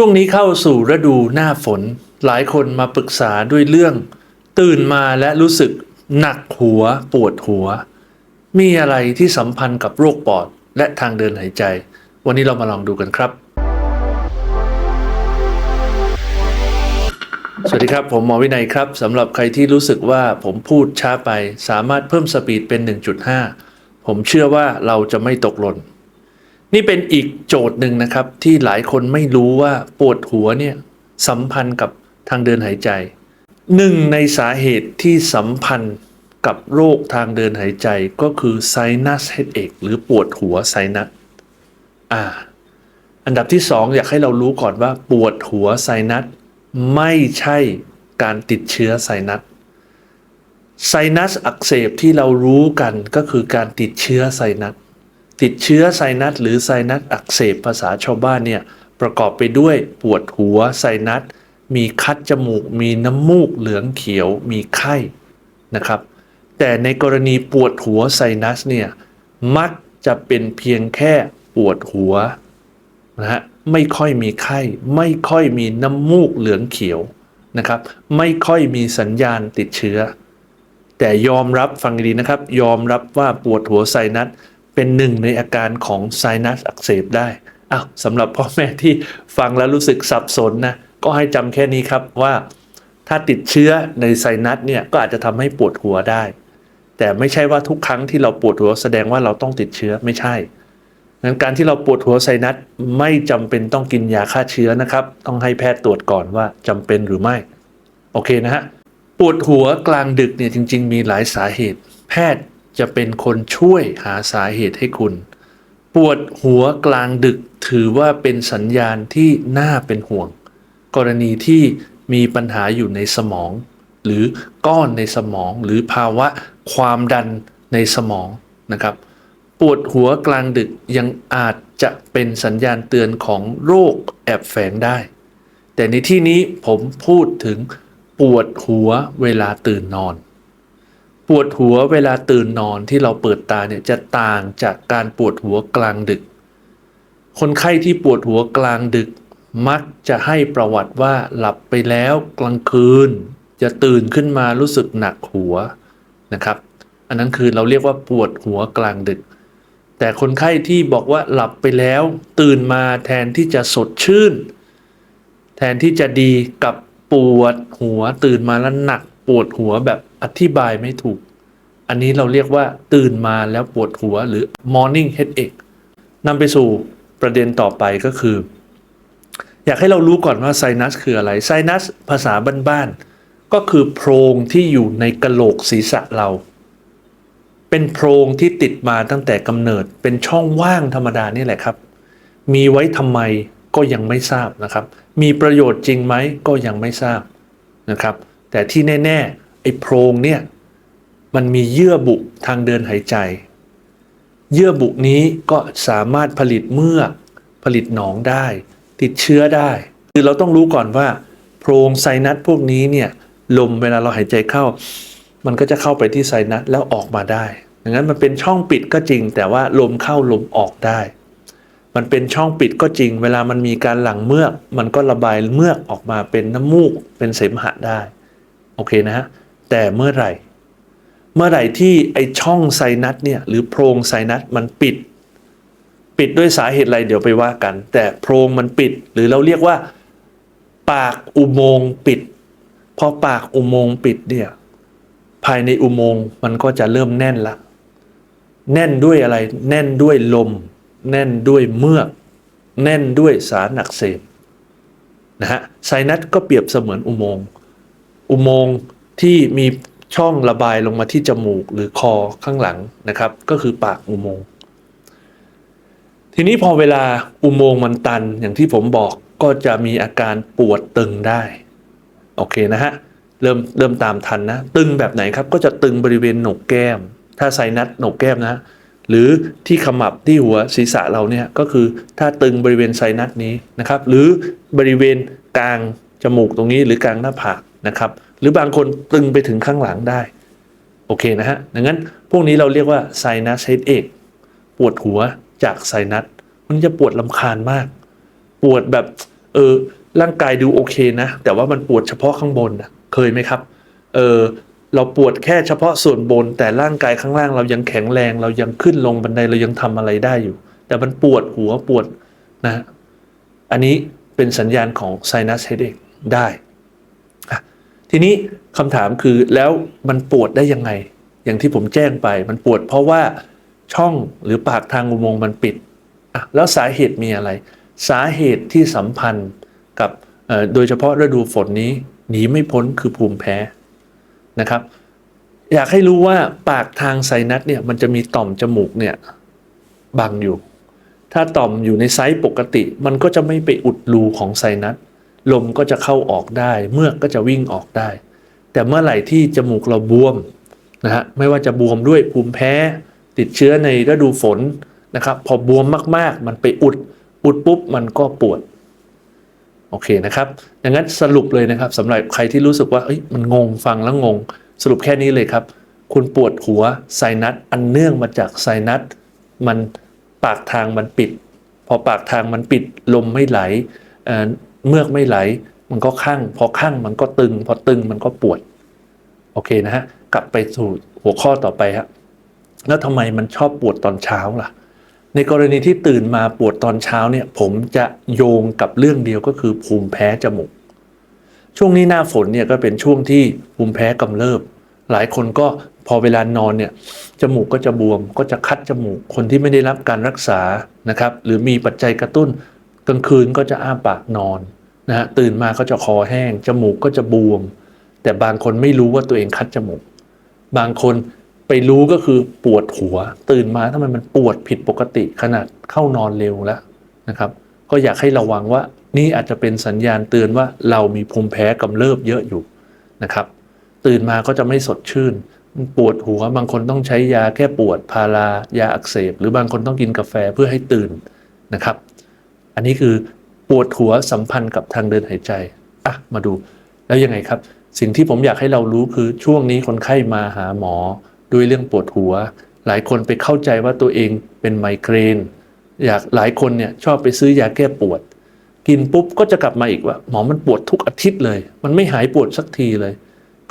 ช่วงนี้เข้าสู่ฤดูหน้าฝน หลายคนมาปรึกษาด้วยเรื่อง ตื่นมาและรู้สึกหนักหัวปวดหัว มีอะไรที่สัมพันธ์กับโรคปอดและทางเดินหายใจ วันนี้เรามาลองดูกันครับ สวัสดีครับ ผมหมอวินัยครับสำหรับใครที่รู้สึกว่าผมพูดช้าไป สามารถเพิ่มสปีดเป็น 1.5 ผมเชื่อว่าเราจะไม่ตกหล่น นี่เป็นอีกโจทย์หนึ่งนะครับ ที่หลายคนไม่รู้ว่าปวดหัวเนี่ยสัมพันธ์กับทางเดินหายใจหนึ่งในสาเหตุที่สัมพันธ์กับโรคทางเดินหายใจก็คือ sinus headache หรือปวดหัวไซนัสอ่า อันดับที่สองอยากให้เรารู้ก่อนว่าปวดหัวไซนัสไม่ใช่การติดเชื้อไซนัสไซนัสอักเสบที่เรารู้กันก็คือการติดเชื้อไซนัส ติดเชื้อไซนัสหรือไซนัสอักเสบภาษาชาวบ้านเนี่ยประกอบไปด้วยปวดหัวไซนัส มีคัดจมูก มีน้ำมูกเหลืองเขียว มีไข้นะครับ แต่ในกรณีปวดหัวไซนัสเนี่ยมักจะเป็นเพียงแค่ปวดหัวนะฮะไม่ค่อยมีไข้ ไม่ค่อยมีน้ำมูกเหลืองเขียวนะครับ ไม่ค่อยมีสัญญาณติดเชื้อ แต่ยอมรับฟังดีนะครับ ยอมรับว่าปวดหัวไซนัส เป็นหนึ่งในอาการของไซนัสอักเสบได้อ้าวสำหรับพ่อแม่ที่ฟังแล้วรู้สึกสับสนนะก็ให้จำแค่นี้ครับว่า ถ้าติดเชื้อในไซนัสเนี่ยก็อาจจะทำให้ปวดหัวได้ แต่ไม่ใช่ว่าทุกครั้งที่เราปวดหัวแสดงว่าเราต้องติดเชื้อไม่ใช่งั้นการที่เราปวดหัวไซนัสไม่จำเป็นต้องกินยาฆ่าเชื้อนะครับ ต้องให้แพทย์ตรวจก่อนว่าจำเป็นหรือไม่ โอเคนะฮะ ปวดหัวกลางดึกเนี่ยจริง ๆ มีหลายสาเหตุ แพทย์ จะเป็นคนช่วยหาสาเหตุให้คุณ ปวดหัวกลางดึกถือว่าเป็นสัญญาณที่น่าเป็นห่วง กรณีที่มีปัญหาอยู่ในสมอง หรือก้อนในสมองหรือภาวะความดันในสมองนะครับ ปวดหัวกลางดึกยังอาจจะเป็นสัญญาณเตือนของโรคแอบแฝงได้ แต่ในที่นี้ผมพูดถึงปวดหัวเวลาตื่นนอน ปวดหัวเวลาตื่นนอนที่เราเปิดตาเนี่ยจะต่างจากการปวดหัวกลางดึก คนไข้ที่ปวดหัวกลางดึก มักจะให้ประวัติว่าหลับไปแล้วกลางคืน จะตื่นขึ้นมารู้สึกหนักหัวนะครับ อันนั้นคือเราเรียกว่าปวดหัวกลางดึก แต่คนไข้ที่บอกว่าหลับไปแล้ว ตื่นมาแทนที่จะสดชื่น แทนที่จะดีกับปวดหัวตื่นมาแล้วหนักปวดหัวแบบ อธิบายไม่ถูก อันนี้เราเรียกว่าตื่นมาแล้วปวดหัวหรือ morning headache นำไปสู่ประเด็นต่อไปก็คือ อยากให้เรารู้ก่อนว่าไซนัสคืออะไร ไซนัสภาษาบ้านๆ ก็คือโพรงที่อยู่ในกระโหลกศีรษะเรา เป็นโพรงที่ติดมาตั้งแต่กำเนิด เป็นช่องว่างธรรมดานี่แหละครับ มีไว้ทำไมก็ยังไม่ทราบนะครับ มีประโยชน์จริงไหมก็ยังไม่ทราบนะครับ แต่ที่แน่ ๆ ไอ้โพรงเนี่ยมันมีเยื่อบุทางเดินหายใจ เยื่อบุนี้ก็สามารถผลิตเมือกผลิตหนองได้ ติดเชื้อได้ คือเราต้องรู้ก่อนว่า โพรงไซนัสพวกนี้เนี่ยลมเวลาเราหายใจเข้า มันก็จะเข้าไปที่ไซนัสแล้วออกมาได้ดังนั้นมันเป็นช่องปิดก็จริง แต่ว่าลมเข้าลมออกได้ มันเป็นช่องปิดก็จริง เวลามันมีการหลั่งเมือก มันก็ระบายเมือกออกมาเป็นน้ำมูกเป็นเสมหะได้ โอเคนะฮะ แต่เมื่อไหร่ เมื่อไหร่ที่ไอช่องไซนัสเนี่ยหรือโพรงไซนัสมันปิด ปิดด้วยสาเหตุอะไรเดี๋ยวไปว่ากัน แต่โพรงมันปิด หรือเราเรียกว่า ปากอุโมงค์ปิด พอปากอุโมงค์ปิดเนี่ยภายในอุโมงค์มันก็จะเริ่มแน่นละ แน่นด้วยอะไร แน่นด้วยลม แน่นด้วยเมือก แน่นด้วยสารอักเสบนะฮะไซนัสก็เปรียบเสมือนอุโมงค์อุโมงค์ ที่มีช่องระบายลงมาที่จมูกหรือคอข้างหลังนะครับ ก็คือปากอุโมงค์ทีนี้พอเวลาอุโมงค์มันตันอย่างที่ผมบอกก็จะมีอาการปวดตึงได้ โอเคนะฮะเริ่มเริ่มตามทันนะ ตึงแบบไหนครับก็จะตึงบริเวณโหนกแก้ม ถ้าไซนัสโหนกแก้มนะ หรือที่ขมับที่หัวศีรษะเราเนี่ยก็คือถ้าตึงบริเวณไซนัสนี้นะครับ หรือบริเวณกลางจมูกตรงนี้หรือกลางหน้าผากนะครับ หรือบางคนตึงไปถึงข้างหลังได้ โอเคนะฮะ ดังนั้นพวกนี้เราเรียกว่าไซนัสเฮดเอกปวดหัวจากไซนัสมันจะปวดลำคาญมาก ปวดแบบเออร่างกายดูโอเคนะ แต่ว่ามันปวดเฉพาะข้างบนนะเคยไหมครับเออเราปวดแค่เฉพาะส่วนบน แต่ร่างกายข้างล่างเรายังแข็งแรง เรายังขึ้นลงบันไดเรายังทำอะไรได้อยู่ แต่มันปวดหัวปวดนะ อันนี้เป็นสัญญาณของ sinus headache ได้ ทีนี้คำถามคือแล้วมันปวดได้ยังไง อย่างที่ผมแจ้งไปมันปวดเพราะว่าช่องหรือปากทางอุโมงค์มันปิดอะแล้วสาเหตุมีอะไร สาเหตุที่สัมพันธ์กับโดยเฉพาะฤดูฝนนี้หนีไม่พ้นคือภูมิแพ้นะครับ อยากให้รู้ว่าปากทางไซนัสเนี่ยมันจะมีต่อมจมูกเนี่ยบังอยู่ ถ้าต่อมอยู่ในไซส์ปกติ มันก็จะไม่ไปอุดรูของไซนัส ลมก็จะเข้าออกได้ เมือกก็จะวิ่งออกได้ แต่เมื่อไหร่ที่จมูกเราบวมนะฮะไม่ว่าจะบวมด้วยภูมิแพ้ ติดเชื้อในฤดูฝนนะครับ พอบวมมากๆ มันไปอุด อุดปุ๊บมันก็ปวดโอเคนะครับดังนั้นสรุปเลยนะครับสำหรับใครที่รู้สึกว่าเอ้ยมันงงฟังแล้วงง สรุปแค่นี้เลยครับ คุณปวดหัวไซนัสอันเนื่องมาจากไซนัสมันปากทางมันปิด พอปากทางมันปิดลมไม่ไหล เอ่อเมือกไม่ไหล มันก็ข้างพอข้างมันก็ตึง พอตึงมันก็ปวด โอเคนะฮะ กลับไปสู่หัวข้อต่อไปครับแล้วทำไมมันชอบปวดตอนเช้าล่ะ ในกรณีที่ตื่นมาปวดตอนเช้าเนี่ย ผมจะโยงกับเรื่องเดียวก็คือภูมิแพ้จมูก ช่วงนี้หน้าฝนเนี่ยก็เป็นช่วงที่ภูมิแพ้กำเริบ หลายคนก็พอเวลานอนเนี่ยจมูกก็จะบวมก็จะคัดจมูกคนที่ไม่ได้รับการรักษานะครับ หรือมีปัจจัยกระตุ้น กลางคืนก็จะอ้าปากนอนนะฮะตื่นมาก็จะคอแห้ง จมูกก็จะบวม แต่บางคนไม่รู้ว่าตัวเองคัดจมูก บางคนไปรู้ก็คือปวดหัว ตื่นมาทำไมมันปวดผิดปกติขนาดเข้านอนเร็วแล้วนะครับ ก็อยากให้ระวังว่านี่อาจจะเป็นสัญญาณเตือนว่าเรามีภูมิแพ้กำเริบเยอะอยู่นะครับ ตื่นมาก็จะไม่สดชื่น ปวดหัวบางคนต้องใช้ยาแก้ปวดพารายาอักเสบ หรือบางคนต้องกินกาแฟเพื่อให้ตื่นนะครับ อันนี้คือปวดหัวสัมพันธ์กับทางเดินหายใจอะมาดูแล้วยังไงครับ สิ่งที่ผมอยากให้เรารู้คือช่วงนี้คนไข้มาหาหมอ ด้วยเรื่องปวดหัว หลายคนไปเข้าใจว่าตัวเองเป็นไมเกรนอยากหลายคนเนี่ยชอบไปซื้อยาแก้ปวด กินปุ๊บก็จะกลับมาอีกว่า หมอมันปวดทุกอาทิตย์เลย มันไม่หายปวดสักทีเลย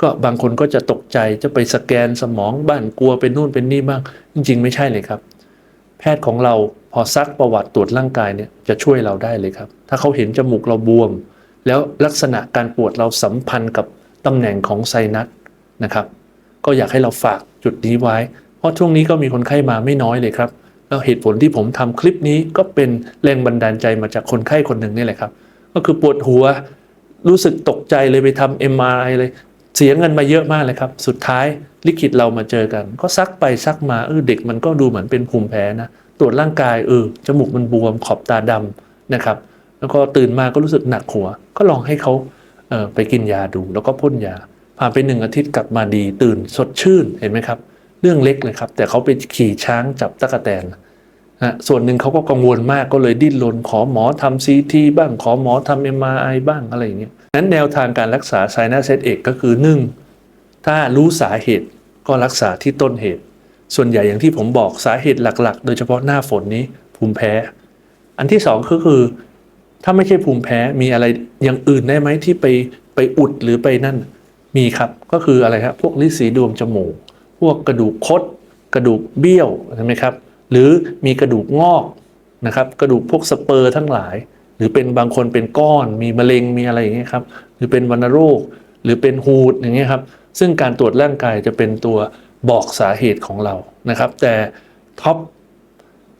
ก็บางคนก็จะตกใจจะไปสแกนสมองบ้านกลัวเป็นนู่นเป็นนี่บ้าง จริง ๆ ไม่ใช่เลยครับ แพทย์ของเราพอซักประวัติตรวจร่างกายเนี่ยจะช่วยเราได้เลยครับ ถ้าเขาเห็นจมูกเราบวม แล้วลักษณะการปวดเราสัมพันธ์กับตำแหน่งของไซนัสนะครับ ก็อยากให้เราฝากจุดนี้ไว้ เพราะช่วงนี้ก็มีคนไข้มาไม่น้อยเลยครับแล้วเหตุผลที่ผมทำคลิปนี้ก็เป็นแรงบันดาลใจมาจากคนไข้คนหนึ่งนี่แหละครับ ก็คือปวดหัวรู้สึกตกใจเลยไปทำ MRI เลย เสียเงินมาเยอะมากเลยครับ สุดท้ายลิขิตเรามาเจอกัน ก็ซักไปซักมาเออเด็กมันก็ดูเหมือนเป็นภูมิแพ้นะตรวจร่างกายเออจมูกมันบวมขอบตาดำนะครับ แล้วก็ตื่นมาก็รู้สึกหนักหัว ก็ลองให้เขาเออไปกินยาดู แล้วก็พ่นยาผ่านไปหนึ่งอาทิตย์กลับมาดี ตื่นสดชื่นเห็นไหมครับ เรื่องเล็กเลยครับ แต่เขาไปขี่ช้างจับตะกแตน นะส่วนหนึ่งเขาก็กังวลมากก็เลยดิ้นรนขอหมอทำซีทีบ้างขอหมอทำเอ็มไอบ้างอะไรอย่างเงี้ยนั้นแนวทางการรักษาไซนัสเซตเอกก็คือหนึ่งถ้ารู้สาเหตุก็รักษาที่ต้นเหตุ ส่วนใหญ่อย่างที่ผมบอกสาเหตุหลักๆ โดยเฉพาะหน้าฝนนี้ภูมิแพ้ อันที่สองก็คือ ถ้าไม่ใช่ภูมิแพ้มีอะไรอย่างอื่นได้ไหมที่ไปไปอุดหรือไปนั่นมีครับก็คืออะไรครับพวกลินสีดวงจมูก พวกกระดูกคดกระดูกเบี้ยวใช่ไหมครับ หรือมีกระดูกงอกนะครับกระดูกพวกสเปอร์ทั้งหลาย หรือเป็นบางคนเป็นก้อน มีมะเร็งมีอะไรอย่างเงี้ยครับหรือเป็นวัณโรค หรือเป็นฮูดอย่างเงี้ยครับซึ่งการตรวจร่างกายจะเป็นตัวบอกสาเหตุของเรานะครับ แต่ท็อป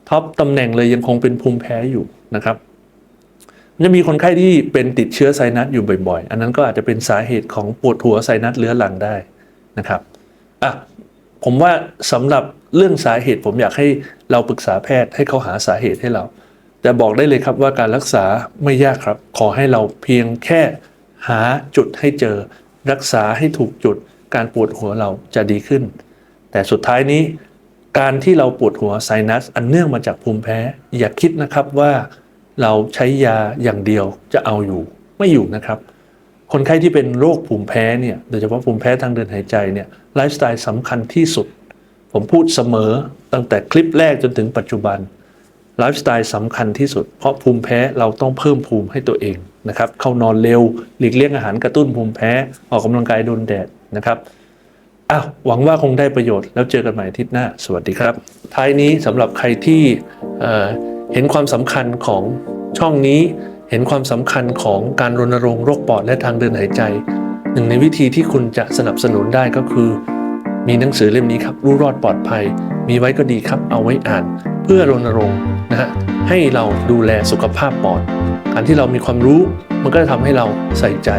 ท็อปตำแหน่งเลยยังคงเป็นภูมิแพ้อยู่นะครับจะมีคนไข้ที่เป็นติดเชื้อไซนัสอยู่บ่อยๆ อันนั้นก็อาจจะเป็นสาเหตุของปวดหัวไซนัสเรื้อรังได้นะครับอะผมว่าสำหรับ เรื่องสาเหตุผมอยากให้เราปรึกษาแพทย์ให้เขาหาสาเหตุให้เรา แต่บอกได้เลยครับว่าการรักษาไม่ยากครับ ขอให้เราเพียงแค่หาจุดให้เจอ รักษาให้ถูกจุด การปวดหัวเราจะดีขึ้น แต่สุดท้ายนี้ การที่เราปวดหัวไซนัส อันเนื่องมาจากภูมิแพ้ อย่าคิดนะครับว่าเราใช้ยาอย่างเดียวจะเอาอยู่ ไม่อยู่นะครับคนไข้ที่เป็นโรคภูมิแพ้เนี่ย โดยเฉพาะภูมิแพ้ทางเดินหายใจเนี่ย ไลฟ์สไตล์สำคัญที่สุด ผมพูดเสมอตั้งแต่คลิปแรกจนถึงปัจจุบันไลฟ์สไตล์สำคัญที่สุด เพราะภูมิแพ้เราต้องเพิ่มภูมิให้ตัวเองนะครับเข้านอนเร็ว หลีกเลี่ยงอาหารกระตุ้นภูมิแพ้ออกกำลังกายโดนแดดนะครับอ้าวหวังว่าคงได้ประโยชน์แล้วเจอกันใหม่อาทิตย์หน้า สวัสดีครับ ท้ายนี้สำหรับใครที่เเห็นความสำคัญของช่องนี้ เห็นความสำคัญของการรณรงค์โรคปอดและทางเดินหายใจ หนึ่งในวิธีที่คุณจะสนับสนุนได้ก็คือ มีหนังสือเล่มนี้ครับรู้รอดปลอดภัย มีไว้ก็ดีครับ เอาไว้อ่าน เพื่อรณรงค์นะฮะให้เราดูแลสุขภาพปอดการที่เรามีความรู้มันก็จะทำให้เราใส่ใจ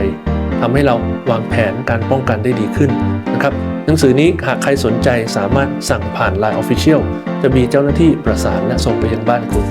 ทำให้เราวางแผนการป้องกันได้ดีขึ้นนะครับหนังสือนี้หากใครสนใจสามารถสั่งผ่าน Line Official จะมีเจ้าหน้าที่ประสานและส่งไปยังบ้านคุณ